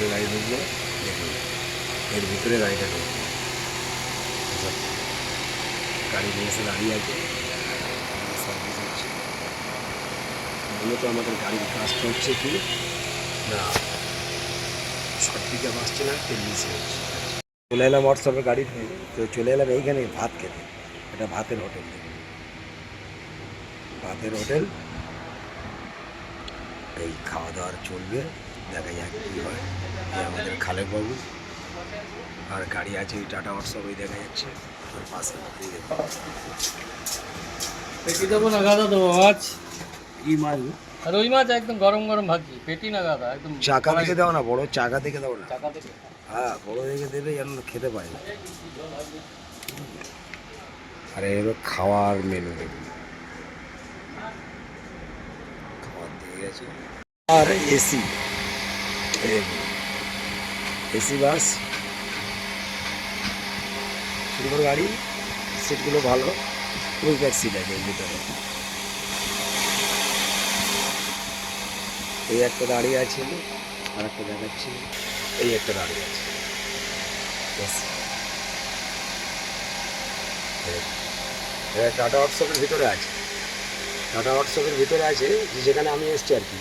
ভিতরে গাড়ি ঢুকলো দেখুন। এর ভিতরে গাড়িটা ঢুকলো গাড়ি নিয়ে এসে দাঁড়িয়ে আছে। সার্ভিস হচ্ছে মূলত আমাদের গাড়ির কাজটা হচ্ছে কি? না। শর্ট পিক আসছে না মিশে হচ্ছে চলে এলাম হোয়াটসঅ্যাপে গাড়ি তো চলে এলাম এইখানে ভাত খেতে। এটা ভাতের হোটেল। ভাতের হোটেল। এই খাওয়া দাওয়ার চলবে। দেখা যাক কী হয়। আমাদের খালেক বাবু। আর গাড়ি আছে ওই টাটা হোয়াটসঅ্যাপ ওই দেখা যাচ্ছে। ওর পাশে। পেটি দেবো না গাদা দেবো মাছ কি মাছ আর ওই মাছ একদম গরম গরম ভাজি পেটি না গাদা একদম চাকা দেখে দাও না বড় চাকা দেখে দাও না। চাকা থেকে হ্যাঁ বড় দেখে দেবে যেন খেতে পারে আরে এবার খাওয়ার মেনু খাওয়ার দিয়ে গেছে। আর এসি। AC bus. সুন্দর গাড়ি। সিটগুলো ভালো। ফুল ব্যাক সিট আছে ভিতরে। এই একটা দাঁড়িয়ে আছে। আর একটা দেখাচ্ছি। এই একটা দাঁড়িয়ে আছে। টাটা হোয়াটসঅ্যাপের ভিতরে আছে। টাটা হোয়াটসঅ্যাপের ভিতরে আছে যেখানে আমি এসছি আর কি।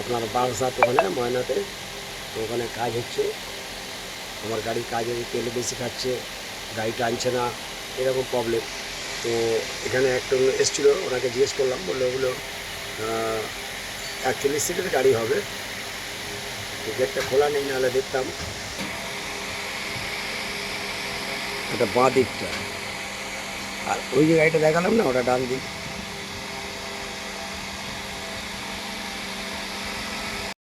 আপনার বারাসাত ওখানে, ময়নাতে। তো ওখানে কাজ হচ্ছে। আমার গাড়ির কাজে তেল বেশি খাচ্ছে, গাড়ি টানছে না, এরকম প্রবলেম তো এখানে একটা এসেছিল, ওনাকে জিজ্ঞেস করলাম, বলল ওগুলো একচল্লিশ সিটের গাড়ি হবে। গেটটা খোলা নেই, নাহলে দেখতাম। এটা বাঁ দিকটা। আর ওই যে গাড়িটা দেখালাম না, ওটা ডান দিক।